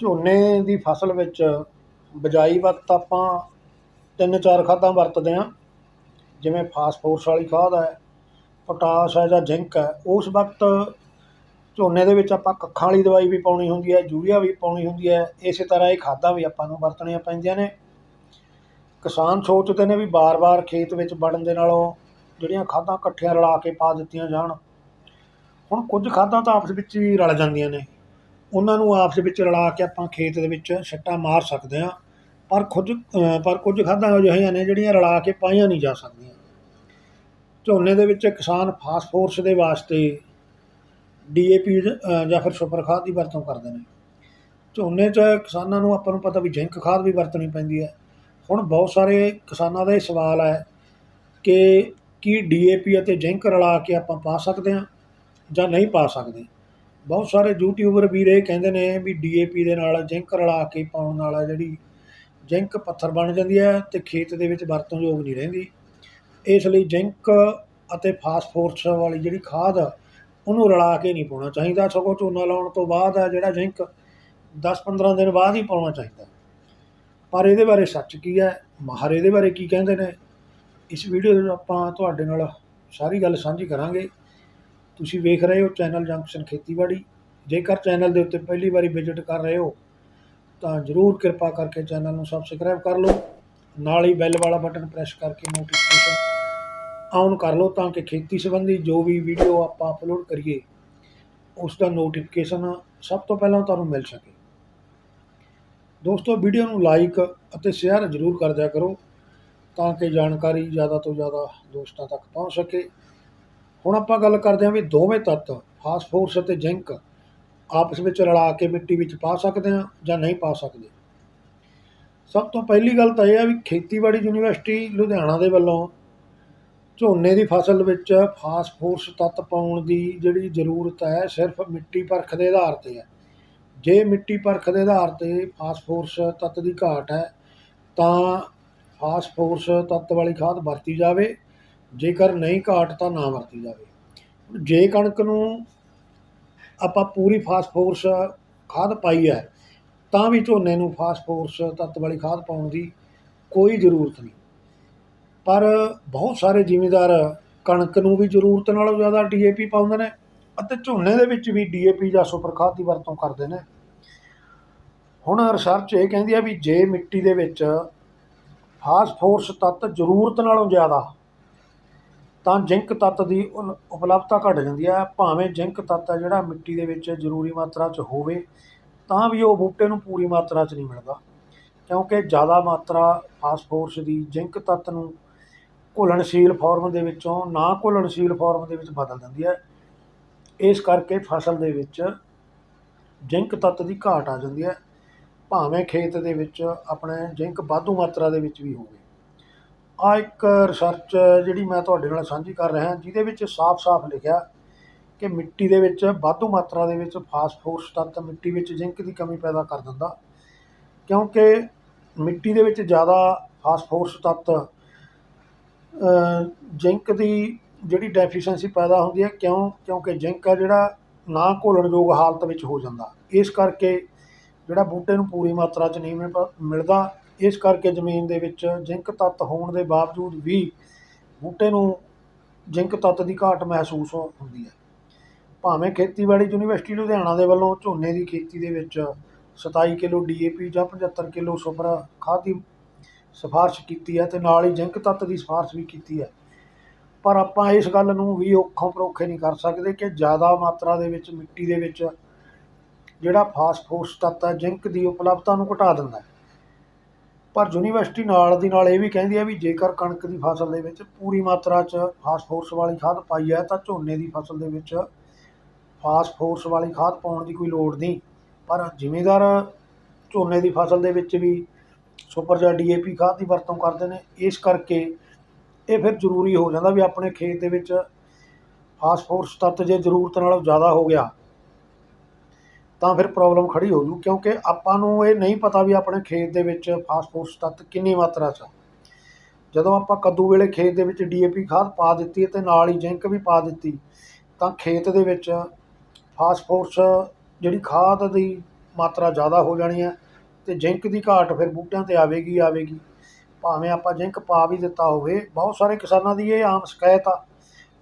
ਝੋਨੇ ਦੀ ਫਸਲ ਵਿੱਚ ਬਿਜਾਈ ਵਕਤ ਆਪਾਂ ਤਿੰਨ ਚਾਰ ਖਾਦਾਂ ਵਰਤਦੇ ਹਾਂ। ਜਿਵੇਂ ਫਾਸਫੋਰਸ ਵਾਲੀ ਖਾਦ ਹੈ ਪੋਟਾਸ਼ ਹੈ ਜਾਂ ਜ਼ਿੰਕ ਹੈ, ਉਸ ਵਕਤ ਝੋਨੇ ਦੇ ਵਿੱਚ ਆਪਾਂ ਕੱਖਾਂ ਵਾਲੀ ਦਵਾਈ ਵੀ ਪਾਉਣੀ ਹੁੰਦੀ ਹੈ, ਯੂਰੀਆ ਵੀ ਪਾਉਣੀ ਹੁੰਦੀ ਹੈ। ਇਸੇ ਤਰ੍ਹਾਂ ਇਹ ਖਾਦਾਂ ਵੀ ਆਪਾਂ ਨੂੰ ਵਰਤਣੀਆਂ ਪੈਂਦੀਆਂ ਨੇ। ਕਿਸਾਨ ਸੋਚਦੇ ਨੇ ਵੀ ਬਾਰ-ਬਾਰ ਖੇਤ ਵਿੱਚ ਵੜਨ ਦੇ ਨਾਲੋਂ ਜਿਹੜੀਆਂ ਖਾਦਾਂ ਇਕੱਠੀਆਂ ਰਲਾ ਕੇ ਪਾ ਦਿੱਤੀਆਂ ਜਾਣ, ਹੁਣ ਕੁਝ ਖਾਦਾਂ ਤਾਂ ਆਪਸ ਵਿੱਚ ਹੀ ਰਲ ਜਾਂਦੀਆਂ ਨੇ। ਉਹਨਾਂ ਨੂੰ ਆਪਸ ਵਿੱਚ ਰਲਾ ਕੇ ਆਪਾਂ ਖੇਤ ਦੇ ਵਿੱਚ ਛੱਟਾ ਮਾਰ ਸਕਦੇ ਹਾਂ। ਪਰ ਕੁਝ ਪਰ ਕੁਝ ਖਾਦਾਂ ਅਜਿਹੀਆਂ ਨੇ ਜਿਹੜੀਆਂ ਰਲਾ ਕੇ ਪਾਈਆਂ ਨਹੀਂ ਜਾ ਸਕਦੀਆਂ। ਝੋਨੇ ਦੇ ਵਿੱਚ ਕਿਸਾਨ ਫਾਸਫੋਰਸ ਦੇ ਵਾਸਤੇ ਡੀਏਪੀ ਜਾਂ ਫਿਰ ਸੁਪਰ ਖਾਦ ਦੀ ਵਰਤੋਂ ਕਰਦੇ ਨੇ। ਝੋਨੇ 'ਚ ਕਿਸਾਨਾਂ ਨੂੰ ਆਪਾਂ ਨੂੰ ਪਤਾ ਵੀ ਜ਼ਿੰਕ ਖਾਦ ਵੀ ਵਰਤਣੀ ਪੈਂਦੀ ਹੈ। ਹੁਣ ਬਹੁਤ ਸਾਰੇ ਕਿਸਾਨਾਂ ਦਾ ਇਹ ਸਵਾਲ ਹੈ ਕਿ ਕੀ ਡੀਏਪੀ ਅਤੇ ਜ਼ਿੰਕ ਰਲਾ ਕੇ ਆਪਾਂ ਪਾ ਸਕਦੇ ਹਾਂ ਜਾਂ ਨਹੀਂ ਪਾ ਸਕਦੇ। ਬਹੁਤ ਸਾਰੇ ਯੂਟਿਊਬਰ ਵੀਰ ਇਹ ਕਹਿੰਦੇ ਨੇ ਵੀ ਡੀਏਪੀ ਦੇ ਨਾਲ ਜ਼ਿੰਕ ਰਲਾ ਕੇ ਪਾਉਣ ਨਾਲ ਜਿਹੜੀ ਜ਼ਿੰਕ ਪੱਥਰ ਬਣ ਜਾਂਦੀ ਹੈ ਤੇ ਖੇਤ ਦੇ ਵਿੱਚ ਵਰਤੋਂਯੋਗ ਨਹੀਂ ਰਹਿੰਦੀ। ਇਸ ਲਈ ਜ਼ਿੰਕ ਅਤੇ ਫਾਸਫੋਰਸ ਵਾਲੀ ਜਿਹੜੀ ਖਾਦ ਉਹਨੂੰ ਰਲਾ ਕੇ ਨਹੀਂ ਪਾਉਣਾ ਚਾਹੀਦਾ। ਸਗੋਂ ਝੋਨਾ ਲਾਉਣ ਤੋਂ ਬਾਅਦ ਆ ਜਿਹੜਾ ਜ਼ਿੰਕ 10-15 ਦਿਨ ਬਾਅਦ ਹੀ ਪਾਉਣਾ ਚਾਹੀਦਾ। ਪਰ ਇਹਦੇ ਬਾਰੇ ਸੱਚ ਕੀ ਹੈ? ਮਾਹਰ ਇਹਦੇ ਬਾਰੇ ਕੀ ਕਹਿੰਦੇ ਨੇ? ਇਸ ਵੀਡੀਓ ਦੇ ਵਿੱਚ ਆਪਾਂ ਤੁਹਾਡੇ ਨਾਲ ਸਾਰੀ ਗੱਲ ਸਾਂਝੀ ਕਰਾਂਗੇ। ਤੁਸੀਂ ਵੇਖ ਰਹੇ ਹੋ ਚੈਨਲ ਜੰਕਸ਼ਨ ਖੇਤੀਬਾੜੀ। ਜੇਕਰ ਚੈਨਲ ਦੇ ਉੱਤੇ ਪਹਿਲੀ ਵਾਰੀ ਵਿਜ਼ਿਟ ਕਰ ਰਹੇ ਹੋ, ਤਾਂ ਜਰੂਰ ਕਿਰਪਾ ਕਰਕੇ ਚੈਨਲ ਨੂੰ ਸਬਸਕ੍ਰਾਈਬ ਕਰ ਲਓ। ਨਾਲ ਹੀ ਬੈਲ ਵਾਲਾ ਬਟਨ ਪ੍ਰੈਸ ਕਰਕੇ ਨੋਟੀਫਿਕੇਸ਼ਨ ਆਨ ਕਰ ਲਓ ਤਾਂ ਕਿ ਖੇਤੀ ਸੰਬੰਧੀ ਜੋ ਵੀ ਵੀਡੀਓ ਆਪਾਂ ਅਪਲੋਡ ਕਰੀਏ, ਉਸ ਦਾ ਨੋਟੀਫਿਕੇਸ਼ਨ ਸਭ ਤੋਂ ਪਹਿਲਾਂ ਤੁਹਾਨੂੰ ਮਿਲ ਸਕੇ। ਦੋਸਤੋ ਵੀਡੀਓ ਨੂੰ ਲਾਈਕ ਅਤੇ ਸ਼ੇਅਰ ਜ਼ਰੂਰ ਕਰ ਦਿਆ ਕਰੋ ਤਾਂ ਕਿ ਜਾਣਕਾਰੀ ਜ਼ਿਆਦਾ ਤੋਂ ਜ਼ਿਆਦਾ ਦੋਸਤਾਂ ਤੱਕ ਪਹੁੰਚ ਸਕੇ। ਹੁਣ ਆਪਾਂ ਗੱਲ ਕਰਦੇ ਹਾਂ ਵੀ ਦੋਵੇਂ ਤੱਤ ਫਾਸਫੋਰਸ ਅਤੇ ਜ਼ਿੰਕ, ਆਪਸ ਵਿੱਚ ਰਲਾ ਕੇ ਮਿੱਟੀ ਵਿੱਚ ਪਾ ਸਕਦੇ ਹਾਂ ਜਾਂ ਨਹੀਂ ਪਾ ਸਕਦੇ। ਸਭ ਤੋਂ ਪਹਿਲੀ ਗੱਲ ਤਾਂ ਇਹ ਹੈ ਵੀ ਖੇਤੀਬਾੜੀ ਯੂਨੀਵਰਸਿਟੀ ਲੁਧਿਆਣਾ ਦੇ ਵੱਲੋਂ ਝੋਨੇ ਦੀ ਫਸਲ ਵਿੱਚ ਫਾਸਫੋਰਸ ਤੱਤ ਪਾਉਣ ਦੀ ਜਿਹੜੀ ਜ਼ਰੂਰਤ ਹੈ, ਸਿਰਫ ਮਿੱਟੀ ਪਰਖ ਦੇ ਆਧਾਰ ਤੇ ਹੈ। ਜੇ ਮਿੱਟੀ ਪਰਖ ਦੇ ਆਧਾਰ ਤੇ ਫਾਸਫੋਰਸ ਤੱਤ ਦੀ ਘਾਟ ਹੈ, ਤਾਂ ਫਾਸਫੋਰਸ ਤੱਤ ਵਾਲੀ ਖਾਦ ਵਰਤੀ ਜਾਵੇ। ਜੇਕਰ ਨਹੀਂ ਘਾਟ ਤਾਂ ਨਾ ਵਰਤੀ ਜਾਵੇ। ਜੇ ਕਣਕ ਨੂੰ ਆਪਾਂ ਪੂਰੀ ਫਾਸਫੋਰਸ ਖਾਦ ਪਾਈ ਹੈ, ਤਾਂ ਵੀ ਝੋਨੇ ਨੂੰ ਫਾਸਫੋਰਸ ਤੱਤ ਵਾਲੀ ਖਾਦ ਪਾਉਣ ਦੀ ਕੋਈ ਜ਼ਰੂਰਤ ਨਹੀਂ। ਪਰ ਬਹੁਤ ਸਾਰੇ ਜ਼ਿਮੀਂਦਾਰ ਕਣਕ ਨੂੰ ਵੀ ਜ਼ਰੂਰਤ ਨਾਲੋਂ ਜ਼ਿਆਦਾ ਡੀਏਪੀ ਪਾਉਂਦੇ ਨੇ ਅਤੇ ਝੋਨੇ ਦੇ ਵਿੱਚ ਵੀ ਡੀਏਪੀ ਜਾਂ ਸੁਪਰ ਖਾਦ ਦੀ ਵਰਤੋਂ ਕਰਦੇ ਨੇ। ਹੁਣ ਰਿਸਰਚ ਇਹ ਕਹਿੰਦੀ ਹੈ ਵੀ ਜੇ ਮਿੱਟੀ ਦੇ ਵਿੱਚ ਫਾਸਫੋਰਸ ਤੱਤ ਜ਼ਰੂਰਤ ਨਾਲੋਂ ਜ਼ਿਆਦਾ ਤਾਂ ਜ਼ਿੰਕ ਤੱਤ ਦੀ ਉਲ- ਉਪਲਬਧਤਾ ਘਟ ਜਾਂਦੀ ਹੈ। ਭਾਵੇਂ ਜ਼ਿੰਕ ਤੱਤ ਹੈ ਜਿਹੜਾ ਮਿੱਟੀ ਦੇ ਵਿੱਚ ਜ਼ਰੂਰੀ ਮਾਤਰਾ 'ਚ ਹੋਵੇ, ਤਾਂ ਵੀ ਉਹ ਬੂਟੇ ਨੂੰ ਪੂਰੀ ਮਾਤਰਾ 'ਚ ਨਹੀਂ ਮਿਲਦਾ। ਕਿਉਂਕਿ ਜ਼ਿਆਦਾ ਮਾਤਰਾ ਫਾਸਫੋਰਸ ਦੀ ਜ਼ਿੰਕ ਤੱਤ ਨੂੰ ਘੁਲਣਸ਼ੀਲ ਫਾਰਮ ਦੇ ਵਿੱਚੋਂ ਨਾ ਘੁਲਣਸ਼ੀਲ ਫਾਰਮ ਦੇ ਵਿੱਚ ਬਦਲ ਦਿੰਦੀ ਹੈ। ਇਸ ਕਰਕੇ ਫਸਲ ਦੇ ਵਿੱਚ ਜ਼ਿੰਕ ਤੱਤ ਦੀ ਘਾਟ ਆ ਜਾਂਦੀ ਹੈ। ਭਾਵੇਂ ਖੇਤ ਦੇ ਵਿੱਚ ਆਪਣੇ ਜ਼ਿੰਕ ਵਾਧੂ ਮਾਤਰਾ ਦੇ ਵਿੱਚ ਵੀ ਹੋਵੇ। ਆਹ ਇੱਕ ਰਿਸਰਚ ਜਿਹੜੀ ਮੈਂ ਤੁਹਾਡੇ ਨਾਲ ਸਾਂਝੀ ਕਰ ਰਿਹਾ, ਜਿਹਦੇ ਵਿੱਚ ਸਾਫ਼-ਸਾਫ਼ ਲਿਖਿਆ ਕਿ ਮਿੱਟੀ ਦੇ ਵਿੱਚ ਵਾਧੂ ਮਾਤਰਾ ਦੇ ਵਿੱਚ ਫਾਸਫੋਰਸ ਤੱਤ ਮਿੱਟੀ ਵਿੱਚ ਜ਼ਿੰਕ ਦੀ ਕਮੀ ਪੈਦਾ ਕਰ ਦਿੰਦਾ। ਕਿਉਂਕਿ ਮਿੱਟੀ ਦੇ ਵਿੱਚ ਜ਼ਿਆਦਾ ਫਾਸਫੋਰਸ ਤੱਤ ਜ਼ਿੰਕ ਦੀ ਜਿਹੜੀ ਡੈਫੀਸ਼ੀਐਂਸੀ ਪੈਦਾ ਹੁੰਦੀ ਹੈ, ਕਿਉਂ? ਕਿਉਂਕਿ ਜ਼ਿੰਕ ਆ ਜਿਹੜਾ ਨਾ ਘੁਲਣਯੋਗ ਹਾਲਤ ਵਿੱਚ ਹੋ ਜਾਂਦਾ। ਇਸ ਕਰਕੇ ਜਿਹੜਾ ਬੂਟੇ ਨੂੰ ਪੂਰੀ ਮਾਤਰਾ 'ਚ ਨਹੀਂ ਮਿਲ ਪਾ- ਮਿਲਦਾ ਇਸ ਕਰਕੇ ਜ਼ਮੀਨ ਦੇ ਵਿੱਚ ਜ਼ਿੰਕ ਤੱਤ ਹੋਣ ਦੇ ਬਾਵਜੂਦ ਵੀ ਬੂਟੇ ਨੂੰ ਜ਼ਿੰਕ ਤੱਤ ਦੀ ਘਾਟ ਮਹਿਸੂਸ ਹੋ- ਹੁੰਦੀ ਹੈ। ਭਾਵੇਂ ਖੇਤੀਬਾੜੀ ਯੂਨੀਵਰਸਿਟੀ ਲੁਧਿਆਣਾ ਦੇ ਵੱਲੋਂ ਝੋਨੇ ਦੀ ਖੇਤੀ ਦੇ ਵਿੱਚ 27 ਕਿਲੋ ਡੀਏਪੀ ਜਾਂ 75 ਕਿਲੋ ਸੁਪਰ ਖਾਦ ਦੀ ਸਿਫਾਰਿਸ਼ ਕੀਤੀ ਹੈ ਤੇ ਨਾਲ ਹੀ ਜ਼ਿੰਕ ਤੱਤ ਦੀ ਸਿਫਾਰਿਸ਼ ਵੀ ਕੀਤੀ ਹੈ। ਪਰ ਆਪਾਂ ਇਸ ਗੱਲ ਨੂੰ ਵੀ ਔਖੋਂ ਪਰੋਖੇ ਨਹੀਂ ਕਰ ਸਕਦੇ ਕਿ ਜ਼ਿਆਦਾ ਮਾਤਰਾ ਦੇ ਵਿੱਚ ਮਿੱਟੀ ਦੇ ਵਿੱਚ ਜਿਹੜਾ ਫਾਸਫੋਰਸ ਤੱਤ ਹੈ, ਜ਼ਿੰਕ ਦੀ ਉਪਲਬਧਤਾ ਨੂੰ ਘਟਾ ਦਿੰਦਾ ਹੈ। ਪਰ ਯੂਨੀਵਰਸਿਟੀ ਨਾਲ ਦੀ ਨਾਲ ਇਹ ਵੀ ਕਹਿੰਦੀ ਹੈ ਵੀ ਜੇਕਰ ਕਣਕ ਦੀ ਫਸਲ ਦੇ ਵਿੱਚ ਪੂਰੀ ਮਾਤਰਾ 'ਚ ਫਾਸਫੋਰਸ ਵਾਲੀ ਖਾਦ ਪਾਈ ਹੈ, ਤਾਂ ਝੋਨੇ ਦੀ ਫਸਲ ਦੇ ਵਿੱਚ ਫਾਸਫੋਰਸ ਵਾਲੀ ਖਾਦ ਪਾਉਣ ਦੀ ਕੋਈ ਲੋੜ ਨਹੀਂ। ਪਰ ਜ਼ਿਮੀਂਦਾਰ ਝੋਨੇ ਦੀ ਫਸਲ ਦੇ ਵਿੱਚ ਵੀ ਸੁਪਰ ਜਾਂ ਡੀਏਪੀ ਖਾਦ ਦੀ ਵਰਤੋਂ ਕਰਦੇ ਨੇ, ਇਸ ਕਰਕੇ ਇਹ ਫਿਰ ਜ਼ਰੂਰੀ ਹੋ ਜਾਂਦਾ ਵੀ ਆਪਣੇ ਖੇਤ ਦੇ ਵਿੱਚ ਫਾਸਫੋਰਸ ਤੱਤ ਜੇ ਜ਼ਰੂਰਤ ਨਾਲੋਂ ਜ਼ਿਆਦਾ ਹੋ ਗਿਆ ਤਾਂ ਫਿਰ ਪ੍ਰੋਬਲਮ ਖੜੀ ਹੋ ਜੂ, ਕਿਉਂਕਿ ਆਪਾਂ ਨੂੰ ਇਹ ਨਹੀਂ ਪਤਾ ਵੀ ਆਪਣੇ ਖੇਤ ਦੇ ਵਿੱਚ ਫਾਸਫੋਰਸ ਤੱਤ ਕਿੰਨੀ ਮਾਤਰਾ 'ਚ ਜਦੋਂ ਆਪਾਂ ਕੱਦੂ ਵੇਲੇ ਖੇਤ ਦੇ ਵਿੱਚ ਡੀਏਪੀ ਖਾਦ ਪਾ ਦਿੱਤੀ ਅਤੇ ਨਾਲ ਹੀ ਜ਼ਿੰਕ ਵੀ ਪਾ ਦਿੱਤੀ, ਤਾਂ ਖੇਤ ਦੇ ਵਿੱਚ ਫਾਸਫੋਰਸ ਜਿਹੜੀ ਖਾਦ ਦੀ ਮਾਤਰਾ ਜ਼ਿਆਦਾ ਹੋ ਜਾਣੀ ਹੈ ਤੇ ਜ਼ਿੰਕ ਦੀ ਘਾਟ ਫਿਰ ਬੂਟਿਆਂ ਤੇ ਆਵੇਗੀ ਆਵੇਗੀ। ਭਾਵੇਂ ਆਪਾਂ ਜ਼ਿੰਕ ਪਾ ਵੀ ਦਿੱਤਾ ਹੋਵੇ, ਬਹੁਤ ਸਾਰੇ ਕਿਸਾਨਾਂ ਦੀ ਇਹ ਆਮ ਸ਼ਿਕਾਇਤ ਆ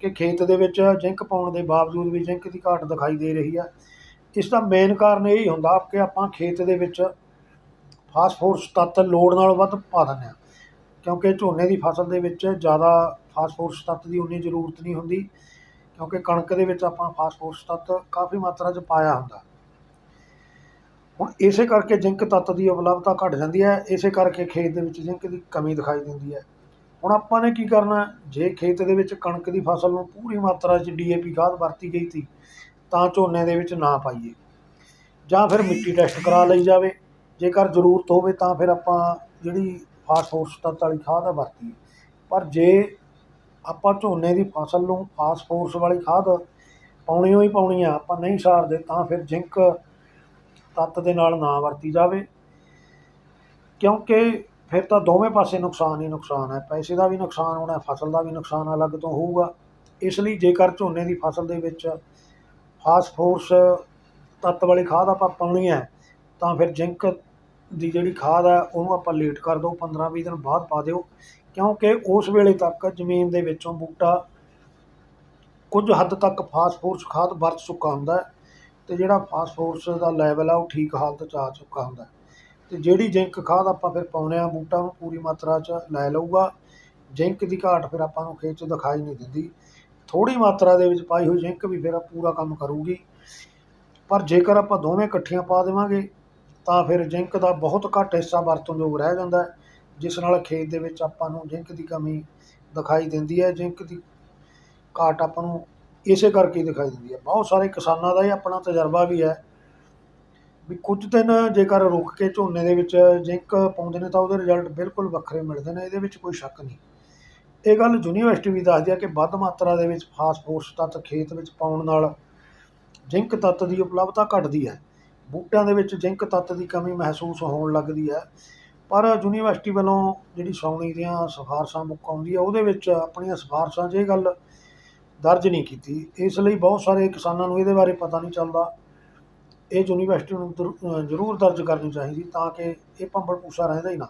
ਕਿ ਖੇਤ ਦੇ ਵਿੱਚ ਜ਼ਿੰਕ ਪਾਉਣ ਦੇ ਬਾਵਜੂਦ ਵੀ ਜ਼ਿੰਕ ਦੀ ਘਾਟ ਦਿਖਾਈ ਦੇ ਰਹੀ ਆ। ਇਸ ਦਾ ਮੇਨ ਕਾਰਨ ਇਹ ਹੀ ਹੁੰਦਾ ਕਿ ਆਪਾਂ ਖੇਤ ਦੇ ਵਿੱਚ ਫਾਸਫੋਰਸ ਤੱਤ ਲੋੜ ਨਾਲੋਂ ਵੱਧ ਪਾ ਦਿੰਦੇ ਆ ਕਿਉਂਕਿ ਝੋਨੇ ਦੀ ਫਸਲ ਦੇ ਵਿੱਚ ਜ਼ਿਆਦਾ ਫਾਸਫੋਰਸ ਤੱਤ ਦੀ ਉਨੀ ਜ਼ਰੂਰਤ ਨਹੀਂ ਹੁੰਦੀ, ਕਿਉਂਕਿ ਕਣਕ ਦੇ ਵਿੱਚ ਆਪਾਂ ਫਾਸਫੋਰਸ ਤੱਤ ਕਾਫੀ ਮਾਤਰਾ 'ਚ ਪਾਇਆ ਹੁੰਦਾ। ਹੁਣ ਇਸੇ ਕਰਕੇ ਜ਼ਿੰਕ ਤੱਤ ਦੀ ਉਪਲਬਧਤਾ ਘਟ ਜਾਂਦੀ ਹੈ, ਇਸੇ ਕਰਕੇ ਖੇਤ ਦੇ ਵਿੱਚ ਜ਼ਿੰਕ ਦੀ ਕਮੀ ਦਿਖਾਈ ਦਿੰਦੀ ਹੈ। ਹੁਣ ਆਪਾਂ ਨੇ ਕੀ ਕਰਨਾ ਜੇ ਖੇਤ ਦੇ ਵਿੱਚ ਕਣਕ ਦੀ ਫਸਲ ਨੂੰ ਪੂਰੀ ਮਾਤਰਾ 'ਚ ਡੀਏਪੀ ਖਾਦ ਵਰਤੀ ਗਈ ਸੀ ਤਾਂ ਝੋਨੇ ਦੇ ਵਿੱਚ ਨਾ ਪਾਈਏ। ਜਾਂ ਫਿਰ ਮਿੱਟੀ ਟੈਸਟ ਕਰਾ ਲਈ ਜਾਵੇ। ਜੇਕਰ ਜ਼ਰੂਰਤ ਹੋਵੇ ਤਾਂ ਫਿਰ ਆਪਾਂ ਜਿਹੜੀ ਫਾਸਫੋਰਸ ਤੱਤ ਵਾਲੀ ਖਾਦ ਆ ਵਰਤੀਏ। ਪਰ ਜੇ ਆਪਾਂ ਝੋਨੇ ਦੀ ਫਸਲ ਨੂੰ ਫਾਸਫੋਰਸ ਵਾਲੀ ਖਾਦ ਪਾਉਣੀ ਹੀ ਪਾਉਣੀ ਆ, ਆਪਾਂ ਨਹੀਂ ਸਾਰਦੇ ਤਾਂ ਫਿਰ ਜ਼ਿੰਕ ਤੱਤ ਦੇ ਨਾਲ ਨਾ ਵਰਤੀ ਜਾਵੇ। ਕਿਉਂਕਿ ਫਿਰ ਤਾਂ ਦੋਵੇਂ ਪਾਸੇ ਨੁਕਸਾਨ ਹੀ ਨੁਕਸਾਨ ਹੈ ਪੈਸੇ ਦਾ ਵੀ ਨੁਕਸਾਨ ਹੋਣਾ, ਫਸਲ ਦਾ ਵੀ ਨੁਕਸਾਨ ਅਲੱਗ ਤੋਂ ਹੋਊਗਾ। ਇਸ ਲਈ ਜੇਕਰ ਝੋਨੇ ਦੀ ਫਸਲ ਦੇ ਵਿੱਚ ਫਾਸਫੋਰਸ ਤੱਤ ਵਾਲੀ ਖਾਦ ਆਪਾਂ ਪਾਉਣੀ ਹੈ, ਤਾਂ ਫਿਰ ਜ਼ਿੰਕ ਦੀ ਜਿਹੜੀ ਖਾਦ ਹੈ, ਉਹਨੂੰ ਆਪਾਂ ਲੇਟ ਕਰ ਦਿਓ 15-20 ਦਿਨ ਬਾਅਦ ਪਾ ਦਿਓ, ਕਿਉਂਕਿ ਉਸ ਵੇਲੇ ਤੱਕ ਜ਼ਮੀਨ ਦੇ ਵਿੱਚੋਂ ਬੂਟਾ ਕੁਝ ਹੱਦ ਤੱਕ ਫਾਸਫੋਰਸ ਖਾਦ ਵਰਤ ਚੁੱਕਾ ਹੁੰਦਾ ਹੈ ਤੇ ਜਿਹੜਾ ਫਾਸਫੋਰਸ ਦਾ ਲੈਵਲ ਆ, ਉਹ ਠੀਕ ਹਾਲਤ 'ਚ ਆ ਚੁੱਕਾ ਹੁੰਦਾ ਹੈ। ਤੇ ਜਿਹੜੀ ਜ਼ਿੰਕ ਖਾਦ ਆਪਾਂ ਫਿਰ ਪਾਉਂਦੇ ਆ, ਬੂਟਾ ਨੂੰ ਪੂਰੀ ਮਾਤਰਾ 'ਚ ਲੈ ਲਊਗਾ ਜ਼ਿੰਕ ਦੀ ਘਾਟ ਫਿਰ ਆਪਾਂ ਨੂੰ ਖੇਤ 'ਚ ਦਿਖਾਈ ਨਹੀਂ ਦਿੰਦੀ। ਥੋੜੀ ਮਾਤਰਾ ਦੇ ਵਿੱਚ ਪਾਈ ਹੋਈ ਜ਼ਿੰਕ ਵੀ ਫਿਰ ਪੂਰਾ ਕੰਮ ਕਰੂਗੀ। ਪਰ ਜੇਕਰ ਆਪਾਂ ਦੋਵੇਂ ਇਕੱਠੀਆਂ ਪਾ ਦੇਵਾਂਗੇ, ਤਾਂ ਫਿਰ ਜ਼ਿੰਕ ਦਾ ਬਹੁਤ ਘੱਟ ਹਿੱਸਾ ਵਰਤਣਯੋਗ ਰਹਿ ਜਾਂਦਾ ਹੈ, ਜਿਸ ਨਾਲ ਖੇਤ ਦੇ ਵਿੱਚ ਆਪਾਂ ਨੂੰ ਜ਼ਿੰਕ ਦੀ ਕਮੀ ਦਿਖਾਈ ਦਿੰਦੀ ਹੈ, ਜ਼ਿੰਕ ਦੀ ਘਾਟ ਆਪਾਂ ਨੂੰ ਇਸੇ ਕਰਕੇ ਦਿਖਾਈ ਦਿੰਦੀ ਹੈ। ਬਹੁਤ ਸਾਰੇ ਕਿਸਾਨਾਂ ਦਾ ਇਹ ਆਪਣਾ ਤਜਰਬਾ ਵੀ ਹੈ ਵੀ ਕੁਝ ਦਿਨ ਜੇਕਰ ਰੁਕ ਕੇ ਝੋਨੇ ਦੇ ਵਿੱਚ ਜ਼ਿੰਕ ਪਾਉਂਦੇ ਨੇ, ਤਾਂ ਉਹਦੇ ਰਿਜ਼ਲਟ ਬਿਲਕੁਲ ਵੱਖਰੇ ਮਿਲਦੇ ਨੇ, ਇਹਦੇ ਵਿੱਚ ਕੋਈ ਸ਼ੱਕ ਨਹੀਂ। ਇਹ ਗੱਲ ਯੂਨੀਵਰਸਿਟੀ ਵੀ ਦੱਸਦੀ ਹੈ ਕਿ ਵੱਧ ਮਾਤਰਾ ਦੇ ਵਿੱਚ ਫਾਸਫੋਰਸ ਤੱਤ ਖੇਤ ਵਿੱਚ ਪਾਉਣ ਨਾਲ ਜ਼ਿੰਕ ਤੱਤ ਦੀ ਉਪਲਬਧਤਾ ਘਟਦੀ ਹੈ ਬੂਟਿਆਂ ਦੇ ਵਿੱਚ ਜ਼ਿੰਕ ਤੱਤ ਦੀ ਕਮੀ ਮਹਿਸੂਸ ਹੋਣ ਲੱਗਦੀ ਹੈ ਪਰ ਯੂਨੀਵਰਸਿਟੀ ਵੱਲੋਂ ਜਿਹੜੀ ਸੌਣੀ ਦੀਆਂ ਸਿਫਾਰਸ਼ਾਂ ਮੁੱਕ ਆਉਂਦੀ ਹੈ ਉਹਦੇ ਵਿੱਚ ਆਪਣੀਆਂ ਸਿਫਾਰਸ਼ਾਂ 'ਚ ਇਹ ਗੱਲ ਦਰਜ ਨਹੀਂ ਕੀਤੀ। ਇਸ ਲਈ ਬਹੁਤ ਸਾਰੇ ਕਿਸਾਨਾਂ ਨੂੰ ਇਹਦੇ ਬਾਰੇ ਪਤਾ ਨਹੀਂ ਚੱਲਦਾ। ਇਹ ਯੂਨੀਵਰਸਿਟੀ ਨੂੰ ਦਰ- ਜ਼ਰੂਰ ਦਰਜ ਕਰਨੀ ਚਾਹੀਦੀ ਤਾਂ ਕਿ ਇਹ ਭੰਬਲ ਪੂਸਾ ਰਹਿੰਦਾ ਹੀ ਨਾ।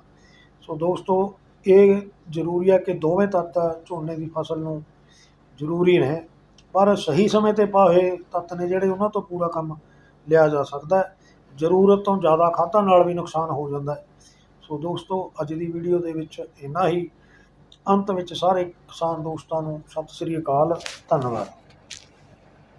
ਸੋ ਦੋਸਤੋ ਇਹ ਜ਼ਰੂਰੀ ਹੈ ਕਿ ਦੋਵੇਂ ਤੱਤ ਝੋਨੇ ਦੀ ਫਸਲ ਨੂੰ ਜ਼ਰੂਰੀ ਨੇ, ਪਰ ਸਹੀ ਸਮੇਂ ਤੇ ਪਾਏ ਤੱਤ ਨੇ ਜਿਹੜੇ ਉਹਨਾਂ ਤੋਂ ਪੂਰਾ ਕੰਮ ਲਿਆ ਜਾ ਸਕਦਾ ਹੈ। ਜ਼ਰੂਰਤ ਤੋਂ ਜ਼ਿਆਦਾ ਖਾਦਾਂ ਨਾਲ ਵੀ ਨੁਕਸਾਨ ਹੋ ਜਾਂਦਾ ਹੈ। ਸੋ ਦੋਸਤੋ, ਅੱਜ ਦੀ ਵੀਡੀਓ ਦੇ ਵਿੱਚ ਇੰਨਾ ਹੀ। ਅੰਤ ਵਿੱਚ ਸਾਰੇ ਕਿਸਾਨ ਦੋਸਤਾਂ ਨੂੰ ਸਤਿ ਸ੍ਰੀ ਅਕਾਲ, ਧੰਨਵਾਦ।